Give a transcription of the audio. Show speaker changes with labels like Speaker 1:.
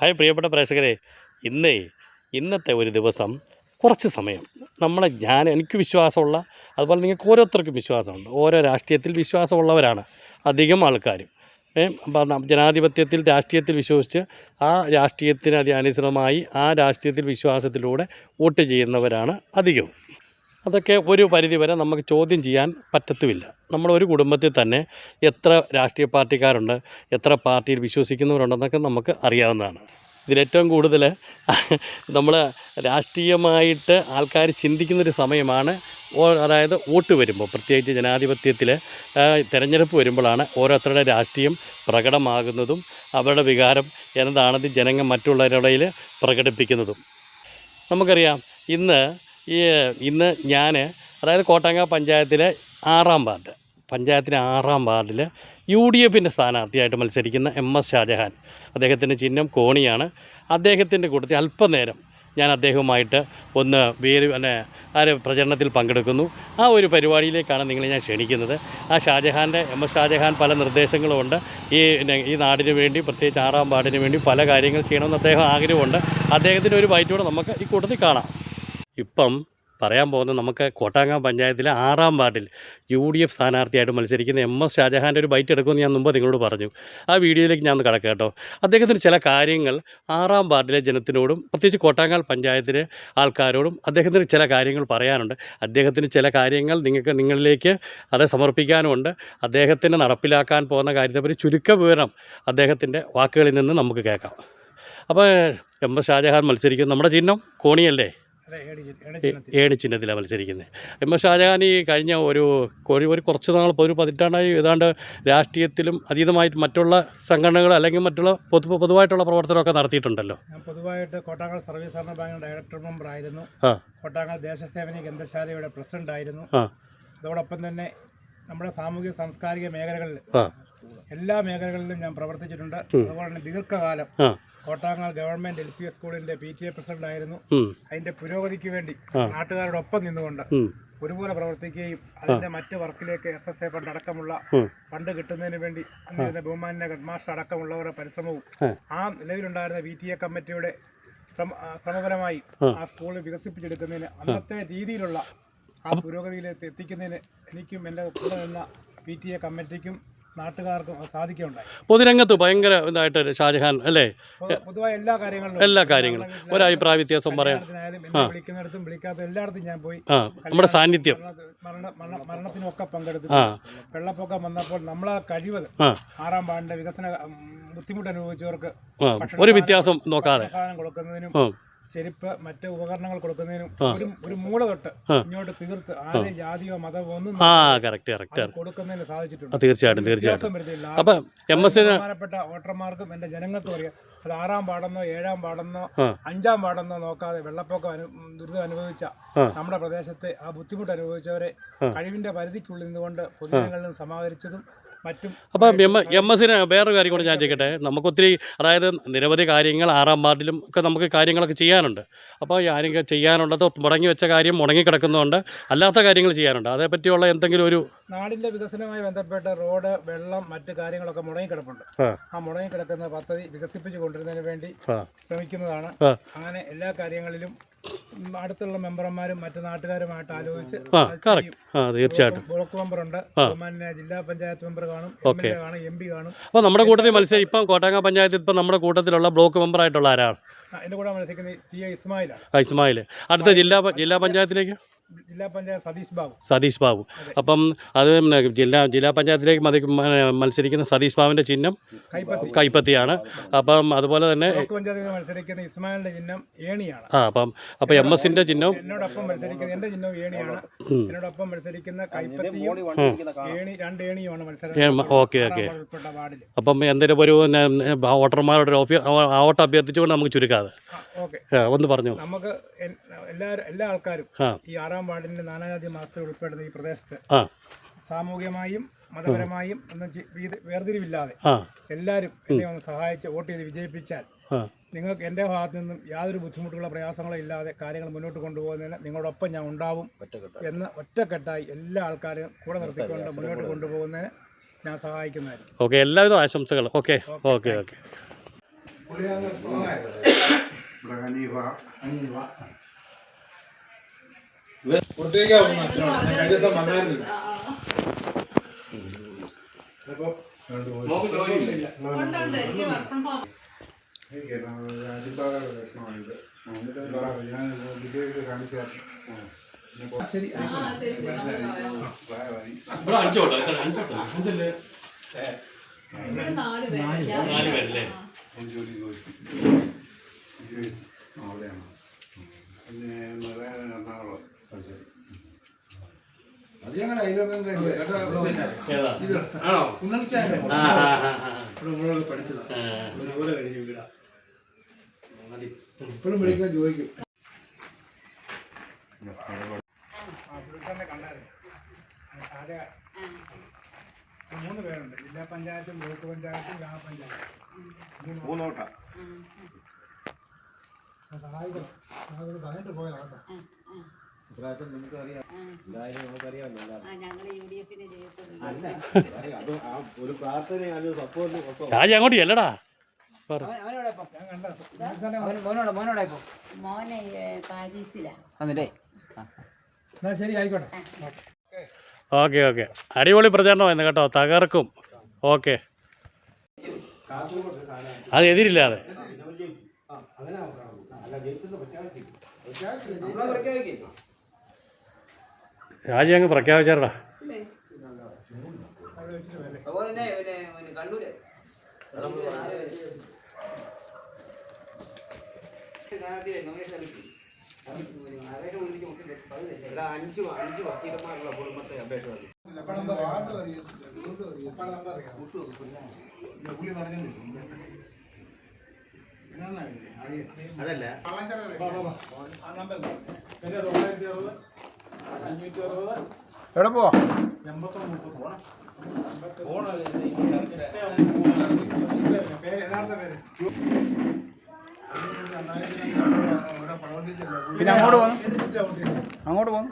Speaker 1: Hi പ്രിയപ്പെട്ട പ്രേക്ഷകരെ ഇന്നേ ഇന്നത്തെ ഒരു ദിവസം കുറച്ച് സമയം. നമ്മളെ ഞാൻ എനിക്ക് വിശ്വാസമുള്ള അതുപോലെ നിങ്ങൾക്ക് ഓരോരുത്തർക്കും വിശ്വാസമുണ്ട്. ഓരോ രാഷ്ട്രീയത്തിൽ വിശ്വാസമുള്ളവരാണ് അധികം ആൾക്കാരും. അപ്പം ജനാധിപത്യത്തിൽ രാഷ്ട്രീയത്തിൽ വിശ്വസിച്ച് ആ രാഷ്ട്രീയത്തിന് അതിനനുസൃതമായി ആ രാഷ്ട്രീയത്തിൽ വിശ്വാസത്തിലൂടെ വോട്ട് ചെയ്യുന്നവരാണ് അധികവും. അതൊക്കെ ഒരു പരിധിവരെ നമുക്ക് ചോദ്യം ചെയ്യാൻ പറ്റത്തുമില്ല. നമ്മുടെ ഒരു കുടുംബത്തിൽ തന്നെ എത്ര രാഷ്ട്രീയ പാർട്ടിക്കാരുണ്ട് എത്ര പാർട്ടിയിൽ വിശ്വസിക്കുന്നവരുണ്ടെന്നൊക്കെ നമുക്ക് അറിയാവുന്നതാണ്. ഇതിലേറ്റവും കൂടുതൽ നമ്മൾ രാഷ്ട്രീയമായിട്ട് ആൾക്കാർ ചിന്തിക്കുന്നൊരു സമയമാണ് അതായത് വോട്ട് വരുമ്പോൾ. പ്രത്യേകിച്ച് ജനാധിപത്യത്തിൽ തിരഞ്ഞെടുപ്പ് വരുമ്പോഴാണ് ഓരോരുത്തരുടെ രാഷ്ട്രീയം പ്രകടമാകുന്നതും അവരുടെ വികാരം എന്താണെന്ന് ജനങ്ങൾ മറ്റുള്ളവരുടെ പ്രകടിപ്പിക്കുന്നതും. നമുക്കറിയാം ഇന്ന് ഈ ഇന്ന് ഞാൻ അതായത് കോട്ടങ്ങ പഞ്ചായത്തിലെ ആറാം വാർഡ് പഞ്ചായത്തിലെ ആറാം വാർഡിൽ യു ഡി എഫിന്റെ സ്ഥാനാർത്ഥിയായിട്ട് മത്സരിക്കുന്ന എം എസ് ഷാജഹാൻ. അദ്ദേഹത്തിന്റെ ചിഹ്നം കോണിയാണ്. അദ്ദേഹത്തിന്റെ കൂട്ടത്തിൽ അല്പനേരം ഞാൻ അദ്ദേഹവുമായിട്ട് ഒന്ന് വേര് പിന്നെ ആ ഒരു പ്രചരണത്തിൽ പങ്കെടുക്കുന്നു. ആ ഒരു പരിപാടിയിലേക്കാണ് നിങ്ങളെ ഞാൻ ക്ഷണിക്കുന്നത്. ആ ഷാജഹാന്റെ എം എസ് ഷാജഹാൻ പല നിർദ്ദേശങ്ങളുമുണ്ട്. ഈ ഈ നാടിന് വേണ്ടി പ്രത്യേകിച്ച് ആറാം വാർഡിന് വേണ്ടി പല കാര്യങ്ങൾ ചെയ്യണമെന്ന് അദ്ദേഹം ആഗ്രഹമുണ്ട്. അദ്ദേഹത്തിന്റെ ഒരു ബൈറ്റോടെ നമുക്ക് ഈ കൂട്ടത്തിൽ കാണാം. ഇപ്പം പറയാൻ പോകുന്നത് നമുക്ക് കോട്ടാങ്ങാം പഞ്ചായത്തിലെ ആറാം വാർഡിൽ യു ഡി എഫ് സ്ഥാനാർത്ഥിയായിട്ട് മത്സരിക്കുന്ന എം എസ് ഷാജഹാന്റെ ഒരു ബൈറ്റ് എടുക്കുമെന്ന് ഞാൻ മുമ്പ് നിങ്ങളോട് പറഞ്ഞു. ആ വീഡിയോയിലേക്ക് ഞാൻ ഒന്ന് കിടക്കാം കേട്ടോ. അദ്ദേഹത്തിന് ചില കാര്യങ്ങൾ ആറാം വാർഡിലെ ജനത്തിനോടും പ്രത്യേകിച്ച് കോട്ടാങ്ങാൽ പഞ്ചായത്തിലെ ആൾക്കാരോടും അദ്ദേഹത്തിന് ചില കാര്യങ്ങൾ പറയാനുണ്ട്. അദ്ദേഹത്തിന് ചില കാര്യങ്ങൾ നിങ്ങൾക്ക് നിങ്ങളിലേക്ക് അത് സമർപ്പിക്കാനുമുണ്ട്. അദ്ദേഹത്തിന് നടപ്പിലാക്കാൻ പോകുന്ന കാര്യത്തെപ്പറ്റി ചുരുക്ക വിവരം അദ്ദേഹത്തിന്റെ വാക്കുകളിൽ നിന്ന് നമുക്ക് കേൾക്കാം. അപ്പോൾ എം എസ് ഷാജഹാൻ മത്സരിക്കുന്ന നമ്മുടെ ചിഹ്നം കോണിയല്ലേ? ഏഴ് ചിഹ്നത്തിലാണ് മത്സരിക്കുന്നത് എം എസ് ഷാജഹാൻ ഈ കഴിഞ്ഞ ഒരു ഒരു ഒരു കുറച്ച് നാൾ ഒരു പതിറ്റാണ്ടായി ഏതാണ്ട് രാഷ്ട്രീയത്തിലും അതീതമായിട്ട് മറ്റുള്ള സംഘടനകൾ അല്ലെങ്കിൽ മറ്റുള്ള പൊതു പൊതുവായിട്ടുള്ള പ്രവർത്തനമൊക്കെ നടത്തിയിട്ടുണ്ടല്ലോ.
Speaker 2: ഞാൻ പൊതുവായിട്ട് കോട്ടാങ്ങൾ സർവീസ് സഹകരണ ബാങ്ക് ഡയറക്ടർ മെമ്പർ ആയിരുന്നു കോട്ടാങ്ങൾ ദേശസേവന ഗ്രന്ഥശാലയുടെ പ്രസിഡന്റ് ആയിരുന്നു. അതോടൊപ്പം തന്നെ നമ്മുടെ സാമൂഹിക സാംസ്കാരിക മേഖലകളിൽ എല്ലാ മേഖലകളിലും ഞാൻ പ്രവർത്തിച്ചിട്ടുണ്ട്. അതുപോലെ തന്നെ ദീർഘകാലം Kottangal government L P S സ്കൂളിന്റെ പി ടി എ പ്രസിഡന്റ് ആയിരുന്നു അതിന്റെ പുരോഗതിക്ക് വേണ്ടി നാട്ടുകാരോടൊപ്പം നിന്നുകൊണ്ട് ഒരുപോലെ പ്രവർത്തിക്കുകയും അതിന്റെ മറ്റ് വർക്കിലേക്ക് എസ് എസ് എ ഫണ്ട് അടക്കമുള്ള. ഫണ്ട് കിട്ടുന്നതിന് വേണ്ടി അന്നിരുന്ന ബഹുമാന്യ ഹെഡ്മാസ്റ്റർ അടക്കമുള്ളവരുടെ പരിശ്രമവും
Speaker 1: ആ.
Speaker 2: നിലവിലുണ്ടായിരുന്ന വി ടി എ കമ്മിറ്റിയുടെ ശ്രമപരമായി ആ സ്കൂൾ വികസിപ്പിച്ചെടുക്കുന്നതിന് അന്നത്തെ രീതിയിലുള്ള ആ പുരോഗതിയിലേക്ക് എത്തിക്കുന്നതിന് എനിക്കും എന്റെ കൂടെ നിന്ന പി ടി എ കമ്മിറ്റിക്കും നാട്ടുകാർക്കും സാധിക്കുകയുണ്ടായി.
Speaker 1: പൊതുരംഗത്ത് ഭയങ്കര ഇതായിട്ട് ഷാജഹാൻ അല്ലേ?
Speaker 2: പൊതുവായ എല്ലാ കാര്യങ്ങളിലും
Speaker 1: എല്ലാ കാര്യങ്ങളും. ഒരു അഭിപ്രായ വ്യത്യാസം പറയാം.
Speaker 2: വിളിക്കുന്നിടത്തും വിളിക്കാത്ത എല്ലായിടത്തും ഞാൻ പോയി
Speaker 1: ആ നമ്മുടെ സാന്നിധ്യം.
Speaker 2: മരണ- മരണ- മരണ- മരണത്തിനൊക്കെ പങ്കെടുത്തു വെള്ളപ്പൊക്കം വന്നപ്പോൾ നമ്മളാ കഴിവത് ആറാം പാടിന്റെ വികസന ബുദ്ധിമുട്ട് അനുഭവിച്ചവർക്ക്
Speaker 1: ഒരു വ്യത്യാസം നോക്കാതെ.
Speaker 2: സാധനം കൊടുക്കുന്നതിനും ചെരുപ്പ് മറ്റ് ഉപകരണങ്ങൾ കൊടുക്കുന്നതിനും ഒരു ഒരു മൂല തൊട്ട് ഇങ്ങോട്ട് തീർത്ത് ആരെയും ജാതിയോ മതമോ ഒന്നും
Speaker 1: ആ കറക്റ്റ് കറക്റ്റ്
Speaker 2: അത് കൊടുക്കുന്നതിന് സാധിച്ചിട്ടുണ്ട്.
Speaker 1: തീർച്ചയായിട്ടും തീർച്ചയായിട്ടും. അപ്പം എം
Speaker 2: ബഹുമാനപ്പെട്ട വോട്ടർമാർക്കും എന്റെ ജനങ്ങൾക്കും അറിയാം. അത് ആറാം പാടെന്നോ ഏഴാം പാടെന്നോ അഞ്ചാം പാടെന്നോ നോക്കാതെ വെള്ളപ്പൊക്കം ദുരിതം അനുഭവിച്ച. നമ്മുടെ പ്രദേശത്തെ ആ ബുദ്ധിമുട്ട് അനുഭവിച്ചവരെ കഴിവിന്റെ പരിധിക്കുള്ളിൽ നിന്നുകൊണ്ട് പൊതുജനങ്ങളിൽ നിന്ന് സമാഹരിച്ചതും
Speaker 1: അപ്പം എം എം എസിന് വേറൊരു കാര്യം കൂടെ ഞാൻ ചോദിക്കട്ടെ? നമുക്കൊത്തിരി അതായത് നിരവധി കാര്യങ്ങൾ ആറാം വാർഡിലും ഒക്കെ നമുക്ക് കാര്യങ്ങളൊക്കെ ചെയ്യാനുണ്ട്. അപ്പോൾ ആരെങ്കിലും ചെയ്യാനുള്ളത് മുടങ്ങി വെച്ച കാര്യം മുടങ്ങി കിടക്കുന്നതുകൊണ്ട് അല്ലാത്ത കാര്യങ്ങൾ ചെയ്യാനുണ്ട്. അതേപ്പറ്റിയുള്ള എന്തെങ്കിലും ഒരു
Speaker 2: നാടിന്റെ വികസനവുമായി ബന്ധപ്പെട്ട റോഡ് വെള്ളം മറ്റു കാര്യങ്ങളൊക്കെ മുടങ്ങിക്കിടപ്പുണ്ട്
Speaker 1: ആ.
Speaker 2: മുടങ്ങിക്കിടക്കുന്ന പദ്ധതി വികസിപ്പിച്ചു കൊണ്ടുവരുന്നതിന് വേണ്ടി ശ്രമിക്കുന്നതാണ്. അങ്ങനെ എല്ലാ കാര്യങ്ങളിലും അടുത്തുള്ള മെമ്പർമാരും മറ്റു നാട്ടുകാരുമായിട്ട് ആലോചിച്ച്
Speaker 1: ആ തീർച്ചയായിട്ടും.
Speaker 2: ബ്ലോക്ക് മെമ്പറുണ്ട്. ബഹുമാന്യ ജില്ലാ പഞ്ചായത്ത് മെമ്പർ കാണും കാണും എം പി കാണും.
Speaker 1: അപ്പോൾ നമ്മുടെ കൂട്ടത്തിൽ മത്സരം ഇപ്പം കോട്ടാങ്ങ പഞ്ചായത്ത് ഇപ്പം നമ്മുടെ കൂട്ടത്തിലുള്ള ബ്ലോക്ക് മെമ്പർ ആയിട്ടുള്ള
Speaker 2: ആരാണ്? എന്റെ കൂടെ മത്സരിക്കുന്ന ടി എ ഇസ്മായിലാണ്.
Speaker 1: ആ, ഇസ്മായിൽ അടുത്ത ജില്ലാ പ- ജില്ലാ പഞ്ചായത്തിലേക്ക്?
Speaker 2: ജില്ലാ പഞ്ചായത്ത് സതീഷ് ബാബു.
Speaker 1: സതീഷ് ബാബു. അപ്പം അത് ജില്ലാ ജില്ലാ പഞ്ചായത്തിലേക്ക് മതി മത്സരിക്കുന്ന സതീഷ് ബാബുവിന്റെ ചിഹ്നം
Speaker 2: കൈപ്പത്തി.
Speaker 1: കൈപ്പത്തിയാണ്. അപ്പം അതുപോലെ തന്നെ
Speaker 2: ബ്ലോക്ക് പഞ്ചായത്തിൽ മത്സരിക്കുന്ന ഇസ്മായിലിന്റെ ചിഹ്നം ഏണിയാണ്.
Speaker 1: ആ അപ്പം അപ്പം എം എസിന്റെ ചിഹ്നം
Speaker 2: എന്നോടൊപ്പം മത്സരിക്കുന്ന എന്റെ ചിഹ്നം ഏണിയാണ്. എന്നോടൊപ്പം മത്സരിക്കുന്ന കൈപ്പത്തിയും ഏണി രണ്ട് ഏണിയുമാണ് മത്സരം
Speaker 1: ഓക്കെ ഓക്കെ.
Speaker 2: ഉൾപ്പെട്ട വാർഡിൽ
Speaker 1: അപ്പം എന്തെങ്കിലും ഒരു പിന്നെ, വോട്ടർമാരുടെ ഒരു ഓഫീ ആ വോട്ട് അഭ്യർത്ഥിച്ചുകൊണ്ട് നമുക്ക്
Speaker 2: ഓക്കെ.
Speaker 1: ഒന്ന് പറഞ്ഞു.
Speaker 2: നമുക്ക് എല്ലാ എല്ലാവരും എല്ലാ ആൾക്കാരും ഈ ആറാം വാർഡിന്റെ നാനാജാതി മാസത്തിൽ ഉൾപ്പെടുന്ന ഈ പ്രദേശത്ത്
Speaker 1: ആ.
Speaker 2: സാമൂഹികമായും മതപരമായും ഒന്നും വേർതിരിവില്ലാതെ എല്ലാവരും എന്നെ ഒന്ന് സഹായിച്ച് വോട്ട് ചെയ്ത് വിജയിപ്പിച്ചാൽ നിങ്ങൾക്ക് എന്റെ ഭാഗത്തു നിന്നും യാതൊരു ബുദ്ധിമുട്ടുകളോ പ്രയാസങ്ങളോ ഇല്ലാതെ കാര്യങ്ങൾ മുന്നോട്ട് കൊണ്ടുപോകുന്നതിന് നിങ്ങളോടൊപ്പം ഞാൻ ഉണ്ടാവും എന്ന് ഒറ്റക്കെട്ടായി എല്ലാ ആൾക്കാരും കൂടെ നിർത്തിക്കൊണ്ട് മുന്നോട്ട് കൊണ്ടുപോകുന്നതിന് ഞാൻ സഹായിക്കുന്നതായിരിക്കും.
Speaker 1: ഓക്കെ എല്ലാവിധ ആശംസകളും. ഓക്കെ ഓക്കെ ഓക്കെ
Speaker 2: പുറത്തേക്കാ പോകുന്നു അച്ഛനോട് ഞാൻ കഴിഞ്ഞ ദിവസം വന്നായിരുന്നു അപ്പൊ ഇല്ല.
Speaker 3: ഉണ്ടുണ്ട് എനിക്ക് വർക്ക് ഫ്രം ഹോം
Speaker 2: ശരി.
Speaker 1: ഇവിടെ അഞ്ചോട്ടോ അഞ്ചോട്ടോ അഞ്ചല്ലേ
Speaker 3: ഇവിടെ നാല്
Speaker 1: പേരല്ലേ?
Speaker 4: അവിടെയാണ്. പിന്നെ എറണാകുളം അത് ഞങ്ങളുടെ
Speaker 1: ഏതാ? ആണോ?
Speaker 4: കുന്നളിച്ചായ
Speaker 1: ആ ആ ആ ആ.
Speaker 2: ഇവിടെ പഠിച്ചതാ.
Speaker 1: ആ.
Speaker 2: ഒരുപോലെ കഴിഞ്ഞു വീടാ. ഇപ്പോഴും വിളിക്കാൻ ചോദിക്കും. കണ്ടായിരുന്നു. മൂന്ന് പേരുണ്ട്. ജില്ലാ പഞ്ചായത്തും ബ്ലോക്ക് പഞ്ചായത്തും ഗ്രാമപഞ്ചായത്തും
Speaker 4: മൂന്നോട്ടാ
Speaker 2: സഹായിക്കണം. ഞാനത് പറഞ്ഞിട്ട് പോയതാ കേട്ടോ.
Speaker 3: ആ
Speaker 5: ഒരു പ്രാർത്ഥന അത് സപ്പോർട്ട്
Speaker 1: ഷാജി അങ്ങോട്ട് ചെല്ലടാ.
Speaker 3: മോനെ പാരീസിലാ.
Speaker 2: എന്നാ ശരി ആയിക്കോട്ടെ.
Speaker 1: Okay okay. അടിപൊളി പ്രചരണമായിരുന്നു കേട്ടോ. തകർക്കും. ഓക്കെ. അത് എതിരില്ലാതെ രാജി അങ്ങ് പ്രഖ്യാപിച്ചാരടാ.
Speaker 6: അതുപോലെ കണ്ണൂര് അഞ്ച് അഞ്ച് വക്കീലന്മാരുള്ള കുടുംബത്തെ അപേക്ഷ അതല്ല.
Speaker 2: എവിടെ പോവാ? പേര് യഥാർത്ഥ പേര്
Speaker 7: പിന്നെ അങ്ങോട്ട് പോന്നു. അങ്ങോട്ട് പോന്നു.